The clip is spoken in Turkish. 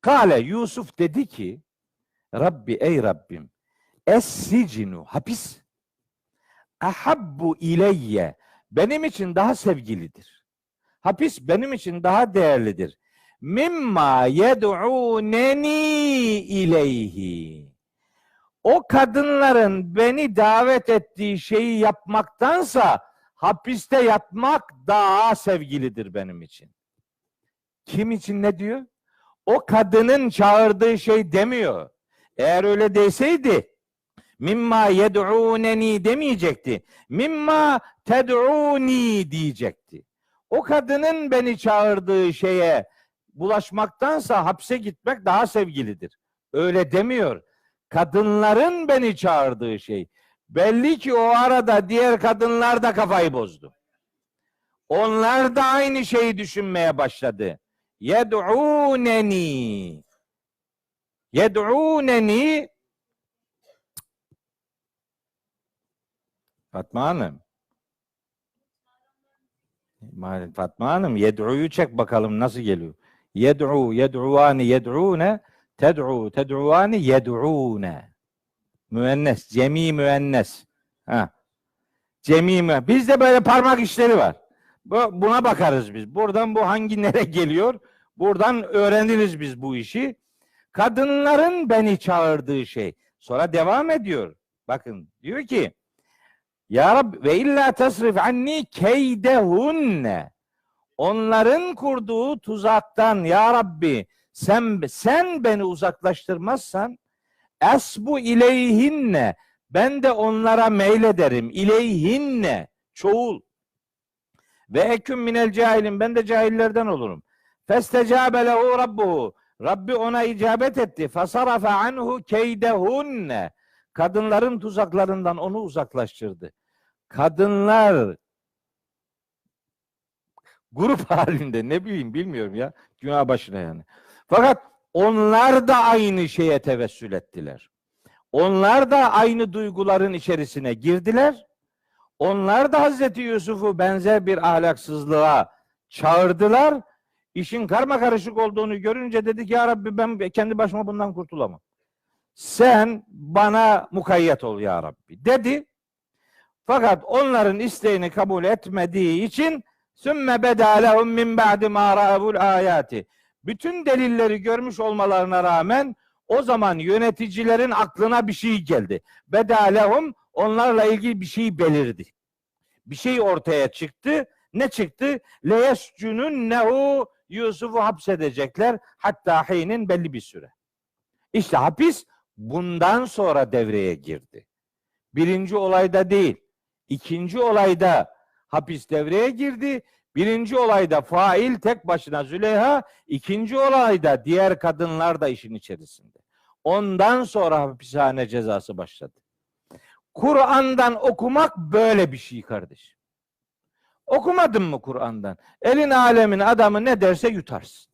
Kale Yusuf dedi ki Rabbi ey Rabbim Es-sicinu hapis ahabbu ileyye benim için daha sevgilidir. Hapis benim için daha değerlidir. Mimma yed'uneni ileyhi. O kadınların beni davet ettiği şeyi yapmaktansa hapiste yatmak daha sevgilidir benim için. Kim için ne diyor? O kadının çağırdığı şey demiyor. Eğer öyle deseydi mimma yed'uneni demeyecekti. Mimma ted'uni diyecekti. O kadının beni çağırdığı şeye bulaşmaktansa hapse gitmek daha sevgilidir. Öyle demiyor. Kadınların beni çağırdığı şey. Belli ki o arada diğer kadınlar da kafayı bozdu. Onlar da aynı şeyi düşünmeye başladı. Yed'uneni Yed'uneni Fatma Hanım. Ma- Fatma Hanım yed'uyu çek bakalım nasıl geliyor. Yed'u, yed'uvani, yed'une, ted'u, ted'uvani, yed'une. Müennes, cemi müennes. Ha. Cemi mü- Bizde böyle parmak işleri var. Bu- Buna bakarız biz. Buradan bu hangi nere geliyor? Buradan öğreniriz biz bu işi. Kadınların beni çağırdığı şey. Sonra devam ediyor. Bakın diyor ki Ya Rab ve illa tasrif anni keydehunne. Onların kurduğu tuzaktan ya Rabbi sen sen beni uzaklaştırmazsan esbu ileyhinne ben de onlara meylederim. İleyhinne çoğul. Ve eküm minel cahilin ben de cahillerden olurum. Festecabe lehu rabbuhu. Rabbi ona icabet etti. Fasarafe anhu keydehunne. Kadınların tuzaklarından onu uzaklaştırdı. Kadınlar grup halinde ne bileyim bilmiyorum ya. Günah başına yani. Fakat onlar da aynı şeye tevessül ettiler. Onlar da aynı duyguların içerisine girdiler. Onlar da Hazreti Yusuf'u benzer bir ahlaksızlığa çağırdılar. İşin karma karışık olduğunu görünce dedi ki ya Rabbi ben kendi başıma bundan kurtulamam. Sen bana mukayyet ol ya Rabbi dedi. Fakat onların isteğini kabul etmediği için sümme bedalehum min ba'di ma ra'abul ayati. Bütün delilleri görmüş olmalarına rağmen o zaman yöneticilerin aklına bir şey geldi. Bedalehum onlarla ilgili bir şey belirdi. Bir şey ortaya çıktı. Ne çıktı? Leyescününnehu Yusuf'u hapsedecekler hatta hinin belli bir süre. İşte hapis bundan sonra devreye girdi. Birinci olayda değil. ikinci olayda hapis devreye girdi. Birinci olayda fail tek başına Züleyha, ikinci olayda diğer kadınlar da işin içerisinde. Ondan sonra hapishane cezası başladı. Kur'an'dan okumak böyle bir şey kardeşim. Okumadın mı Kur'an'dan? Elin alemin adamı ne derse yutarsın.